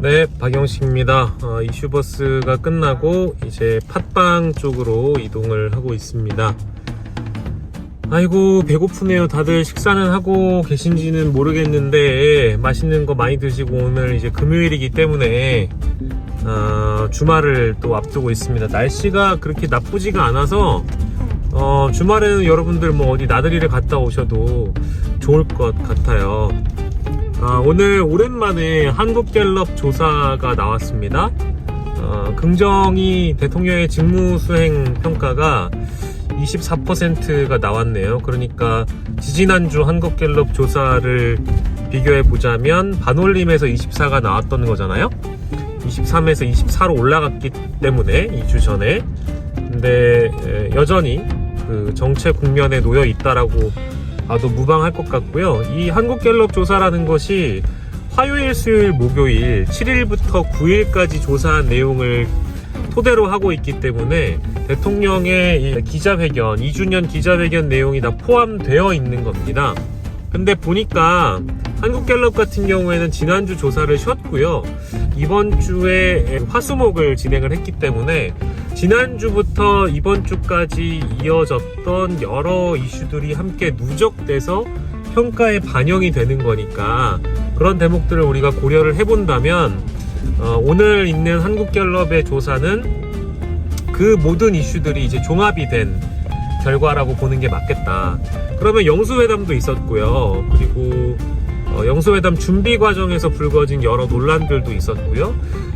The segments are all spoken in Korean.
네, 박영식입니다. 어, 이슈버스가 끝나고 이제 팟빵 쪽으로 이동을 하고 있습니다. 아이고, 배고프네요. 다들 식사는 하고 계신지는 모르겠는데, 맛있는 거 많이 드시고 오늘 이제 금요일이기 때문에, 어, 주말을 또 앞두고 있습니다. 날씨가 그렇게 나쁘지가 않아서, 어, 주말에는 여러분들 뭐 어디 나들이를 갔다 오셔도 좋을 것 같아요. 아, 오늘 오랜만에 한국갤럽 조사가 나왔습니다. 어, 긍정이 대통령의 직무수행 평가가 24%가 나왔네요. 그러니까 지지난주 한국갤럽 조사를 비교해 보자면 반올림에서 24가 나왔던 거잖아요. 23에서 24로 올라갔기 때문에 2주 전에 근데 에, 여전히 그 정체 국면에 놓여 있다라고 봐도 무방할 것 같고요. 이 한국갤럽 조사라는 것이 화요일, 수요일, 목요일 7일부터 9일까지 조사한 내용을 토대로 하고 있기 때문에 대통령의 이 기자회견, 2주년 기자회견 내용이 다 포함되어 있는 겁니다. 근데 보니까 한국갤럽 같은 경우에는 지난주 조사를 쉬었고요. 이번 주에 화수목을 진행을 했기 때문에 지난주부터 이번 주까지 이어졌던 여러 이슈들이 함께 누적돼서 평가에 반영이 되는 거니까 그런 대목들을 우리가 고려를 해본다면 어, 오늘 있는 한국갤럽의 조사는 그 모든 이슈들이 이제 종합이 된 결과라고 보는 게 맞겠다. 그러면 영수회담도 있었고요. 그리고 어, 영수회담 준비 과정에서 불거진 여러 논란들도 있었고요.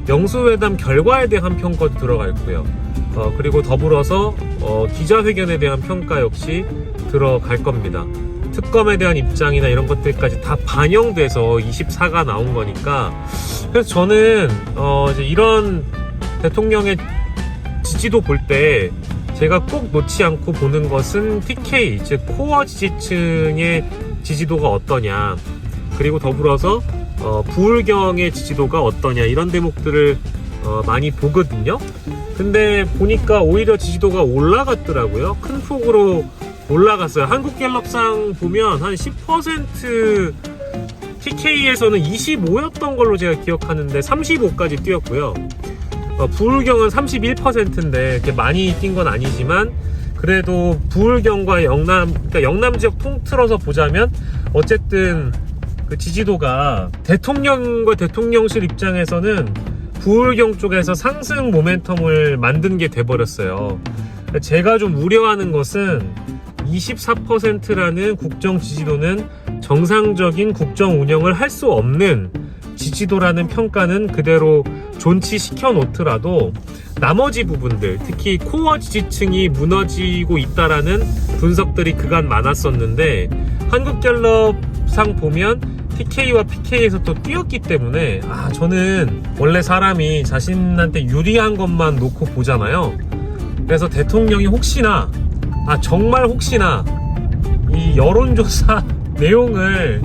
영수회담 결과에 대한 평가도 들어갈 거고요. 어, 그리고 더불어서 어, 기자회견에 대한 평가 역시 들어갈 겁니다. 특검에 대한 입장이나 이런 것들까지 다 반영돼서 24가 나온 거니까 그래서 저는 어, 이런 대통령의 지지도 볼 때 제가 꼭 놓지 않고 보는 것은 TK 즉 코어 지지층의 지지도가 어떠냐 그리고 더불어서 어, 부울경의 지지도가 어떠냐 이런 대목들을 어, 많이 보거든요. 근데 보니까 오히려 지지도가 올라갔더라고요. 큰 폭으로 올라갔어요. 한국 갤럽상 보면 한 10% TK에서는 25였던 걸로 제가 기억하는데 35까지 뛰었고요. 어, 부울경은 31%인데 이렇게 많이 뛴 건 아니지만 그래도 부울경과 영남, 그러니까 영남 지역 통틀어서 보자면 어쨌든 그 지지도가 대통령과 대통령실 입장에서는 부울경 쪽에서 상승 모멘텀을 만든 게 돼버렸어요. 제가 좀 우려하는 것은 24%라는 국정 지지도는 정상적인 국정 운영을 할 수 없는 지지도라는 평가는 그대로 존치시켜 놓더라도 나머지 부분들 특히 코어 지지층이 무너지고 있다라는 분석들이 그간 많았었는데 한국갤럽상 보면 TK와 PK에서 또 뛰었기 때문에 아 저는 원래 사람이 자신한테 유리한 것만 놓고 보잖아요. 그래서 대통령이 혹시나 아 정말 혹시나 이 여론조사 내용을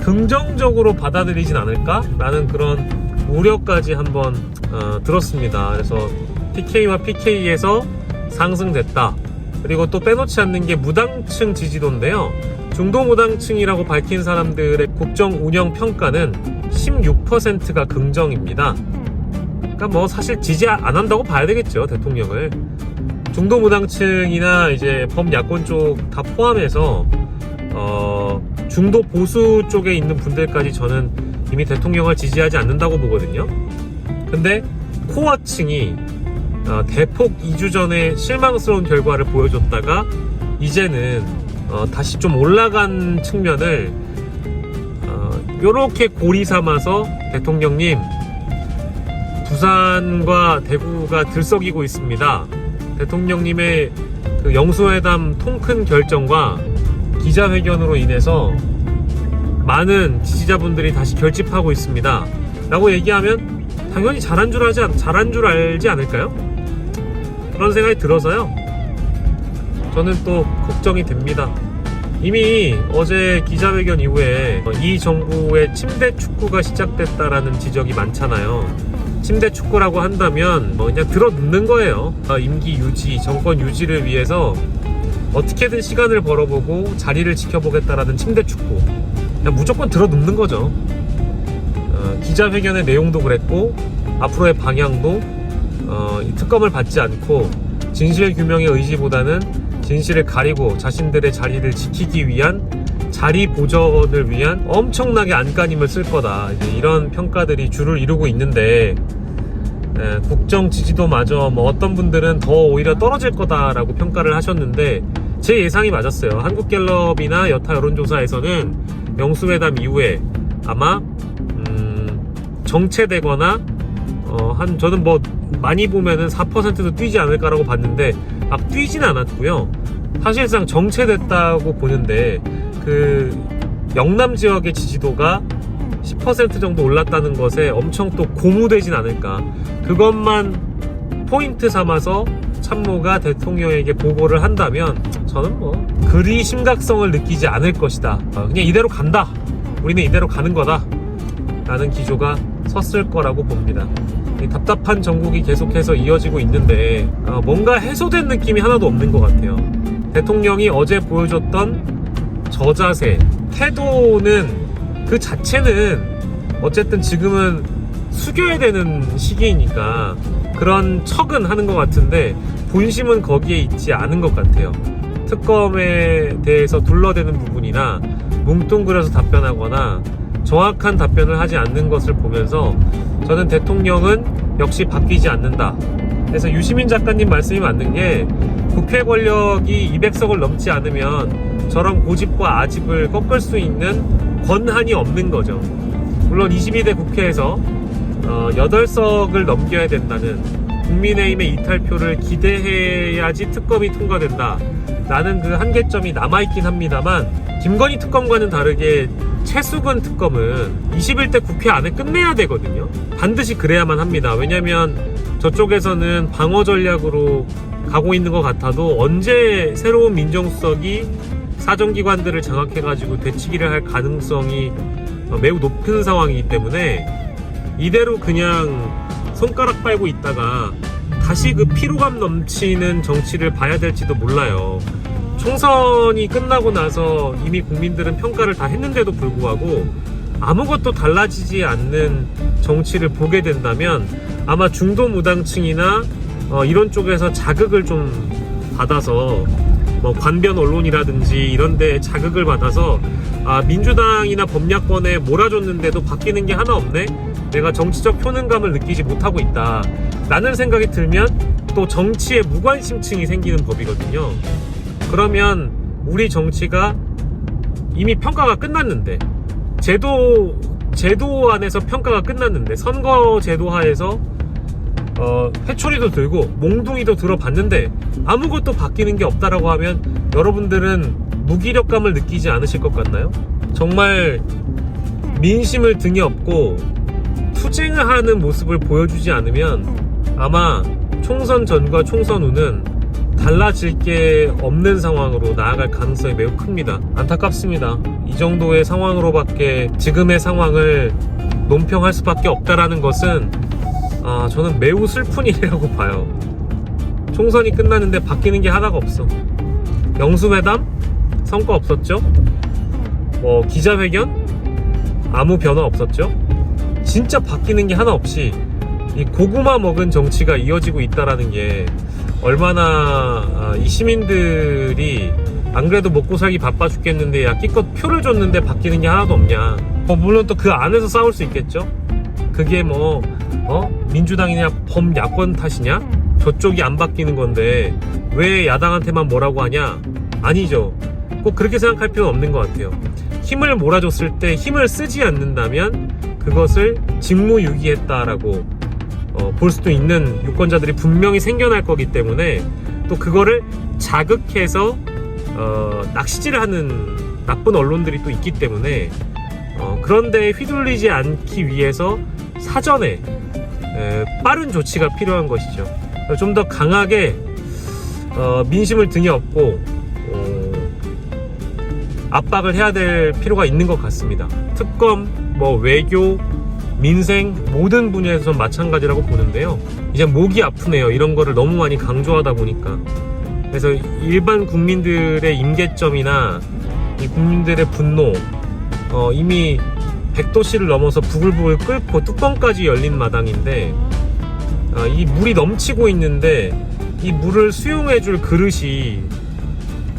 긍정적으로 받아들이진 않을까라는 그런 우려까지 한번 어, 들었습니다. 그래서 TK와 PK에서 상승됐다. 그리고 또 빼놓지 않는 게 무당층 지지도인데요. 중도 무당층이라고 밝힌 사람들의 국정 운영 평가는 16%가 긍정입니다. 그러니까 뭐 사실 지지 안 한다고 봐야 되겠죠 대통령을. 중도 무당층이나 이제 범야권 쪽 다 포함해서 어, 중도 보수 쪽에 있는 분들까지 저는 이미 대통령을 지지하지 않는다고 보거든요. 근데 코어층이 어, 대폭 2주 전에 실망스러운 결과를 보여줬다가 이제는 어, 다시 좀 올라간 측면을 어, 요렇게 고리 삼아서 대통령님 부산과 대구가 들썩이고 있습니다. 대통령님의 그 영수회담 통큰 결정과 기자회견으로 인해서 많은 지지자분들이 다시 결집하고 있습니다. 라고 얘기하면 당연히 잘한 줄 않- 잘한 줄 알지 않을까요? 그런 생각이 들어서요. 저는 또 걱정이 됩니다. 이미 어제 기자회견 이후에 이 정부의 침대 축구가 시작됐다라는 지적이 많잖아요. 침대 축구라고 한다면 뭐 그냥 들어 눕는 거예요. 아, 임기 유지, 정권 유지를 위해서 어떻게든 시간을 벌어보고 자리를 지켜보겠다라는 침대 축구. 그냥 무조건 들어 눕는 거죠. 어, 기자회견의 내용도 그랬고 앞으로의 방향도 어, 이 특검을 받지 않고 진실 규명의 의지보다는 진실을 가리고 자신들의 자리를 지키기 위한 자리 보전을 위한 엄청나게 안간힘을 쓸 거다 이런 평가들이 주를 이루고 있는데 에, 국정 지지도마저 뭐 어떤 분들은 더 오히려 떨어질 거다라고 평가를 하셨는데 제 예상이 맞았어요. 한국갤럽이나 여타 여론조사에서는 영수회담 이후에 아마 음, 정체되거나 어, 한 저는 뭐 많이 보면은 4%도 뛰지 않을까라고 봤는데 막 뛰진 않았고요. 사실상 정체됐다고 보는데 그 영남 지역의 지지도가 10% 정도 올랐다는 것에 엄청 또 고무되진 않을까. 그것만 포인트 삼아서 참모가 대통령에게 보고를 한다면 저는 뭐 그리 심각성을 느끼지 않을 것이다. 어, 그냥 이대로 간다. 우리는 이대로 가는 거다. 라는 기조가 섰을 거라고 봅니다. 이 답답한 전국이 계속해서 이어지고 있는데 어, 뭔가 해소된 느낌이 하나도 없는 것 같아요. 대통령이 어제 보여줬던 저 자세, 태도는 그 자체는 어쨌든 지금은 숙여야 되는 시기이니까 그런 척은 하는 것 같은데 본심은 거기에 있지 않은 것 같아요. 특검에 대해서 둘러대는 부분이나 뭉뚱그려서 답변하거나 정확한 답변을 하지 않는 것을 보면서 저는 대통령은 역시 바뀌지 않는다. 그래서 유시민 작가님 말씀이 맞는 게 국회 권력이 200석을 넘지 않으면 저런 고집과 아집을 꺾을 수 있는 권한이 없는 거죠. 물론 22대 국회에서 어, 8석을 넘겨야 된다는 국민의힘의 이탈표를 기대해야지 특검이 통과된다. 라는 그 한계점이 남아있긴 합니다만, 김건희 특검과는 다르게 최수근 특검은 21대 국회 안에 끝내야 되거든요. 반드시 그래야만 합니다. 왜냐면 저쪽에서는 방어 전략으로 가고 있는 것 같아도 언제 새로운 민정수석이 사정기관들을 장악해가지고 되치기를 할 가능성이 어, 매우 높은 상황이기 때문에 이대로 그냥 손가락 빨고 있다가 다시 그 피로감 넘치는 정치를 봐야 될지도 몰라요. 총선이 끝나고 나서 이미 국민들은 평가를 다 했는데도 불구하고 아무것도 달라지지 않는 정치를 보게 된다면 아마 중도 무당층이나 어, 이런 쪽에서 자극을 좀 받아서 뭐 관변 언론이라든지 이런 데 자극을 받아서 아, 민주당이나 범야권에 몰아줬는데도 바뀌는 게 하나 없네? 내가 정치적 효능감을 느끼지 못하고 있다. 라는 생각이 들면 또 정치에 무관심층이 생기는 법이거든요. 그러면 우리 정치가 이미 평가가 끝났는데 제도 제도 안에서 평가가 끝났는데 선거 제도 하에서 어, 회초리도 들고 몽둥이도 들어봤는데 아무것도 바뀌는 게 없다라고 하면 여러분들은 무기력감을 느끼지 않으실 것 같나요? 정말 민심을 등에 업고 투쟁을 하는 모습을 보여주지 않으면 아마 총선 전과 총선 후는 달라질 게 없는 상황으로 나아갈 가능성이 매우 큽니다. 안타깝습니다. 이 정도의 상황으로밖에 지금의 상황을 논평할 수밖에 없다라는 것은 아, 저는 매우 슬픈 일이라고 봐요. 총선이 끝났는데 바뀌는 게 하나가 없어. 영수회담? 성과 없었죠? 뭐, 기자회견? 아무 변화 없었죠? 진짜 바뀌는 게 하나 없이 이 고구마 먹은 정치가 이어지고 있다라는 게 얼마나 아, 이 시민들이 안 그래도 먹고 살기 바빠 죽겠는데 야 끼껏 표를 줬는데 바뀌는 게 하나도 없냐. 뭐 물론 또 그 안에서 싸울 수 있겠죠. 그게 뭐 어? 민주당이냐 범야권 탓이냐? 저쪽이 안 바뀌는 건데 왜 야당한테만 뭐라고 하냐? 아니죠. 꼭 그렇게 생각할 필요는 없는 것 같아요. 힘을 몰아줬을 때 힘을 쓰지 않는다면 그것을 직무유기했다라고 어, 볼 수도 있는 유권자들이 분명히 생겨날 거기 때문에 또 그거를 자극해서 어, 낚시질을 하는 나쁜 언론들이 또 있기 때문에 어, 그런데 휘둘리지 않기 위해서 사전에 에, 빠른 조치가 필요한 것이죠. 좀 더 강하게 어, 민심을 등에 업고 어, 압박을 해야 될 필요가 있는 것 같습니다. 특검, 뭐 외교, 민생 모든 분야에서 마찬가지라고 보는데요. 이제 목이 아프네요. 이런 거를 너무 많이 강조하다 보니까. 그래서 일반 국민들의 임계점이나 이 국민들의 분노 어, 이미 100도씨를 넘어서 부글부글 끓고 뚜껑까지 열린 마당인데 아, 이 물이 넘치고 있는데 이 물을 수용해줄 그릇이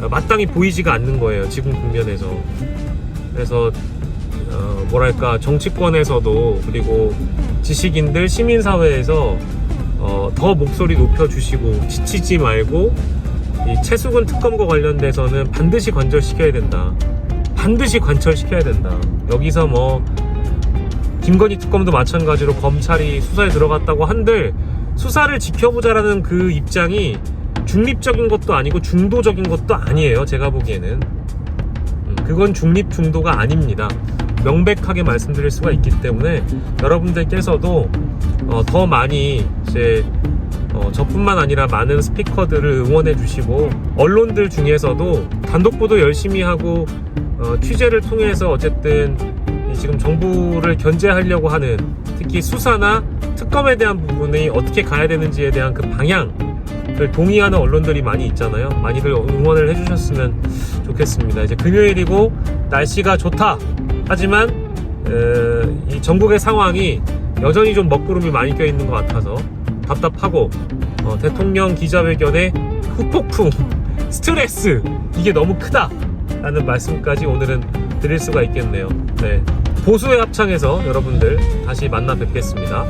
아, 마땅히 보이지가 않는 거예요 지금 국면에서 그래서 어, 뭐랄까 정치권에서도 그리고 지식인들 시민사회에서 어, 더 목소리 높여주시고 지치지 말고 이 채수근 특검과 관련돼서는 반드시 관철시켜야 된다. 반드시 관철시켜야 된다. 여기서 뭐 김건희 특검도 마찬가지로 검찰이 수사에 들어갔다고 한들 수사를 지켜보자라는 그 입장이 중립적인 것도 아니고 중도적인 것도 아니에요. 제가 보기에는 음, 그건 중립 중도가 아닙니다. 명백하게 말씀드릴 수가 있기 때문에 여러분들께서도 어, 더 많이 이제 어, 저뿐만 아니라 많은 스피커들을 응원해 주시고 언론들 중에서도 단독 보도 열심히 하고 어, 취재를 통해서 어쨌든 이 지금 정부를 견제하려고 하는 특히 수사나 특검에 대한 부분이 어떻게 가야 되는지에 대한 그 방향을 동의하는 언론들이 많이 있잖아요. 많이들 응원을 해주셨으면 좋겠습니다. 이제 금요일이고 날씨가 좋다. 하지만 에, 이 전국의 상황이 여전히 좀 먹구름이 많이 껴 있는 것 같아서 답답하고 어, 대통령 기자회견에 후폭풍 스트레스 이게 너무 크다 라는 말씀까지 오늘은 드릴 수가 있겠네요 네. 보수의 합창에서 여러분들 다시 만나 뵙겠습니다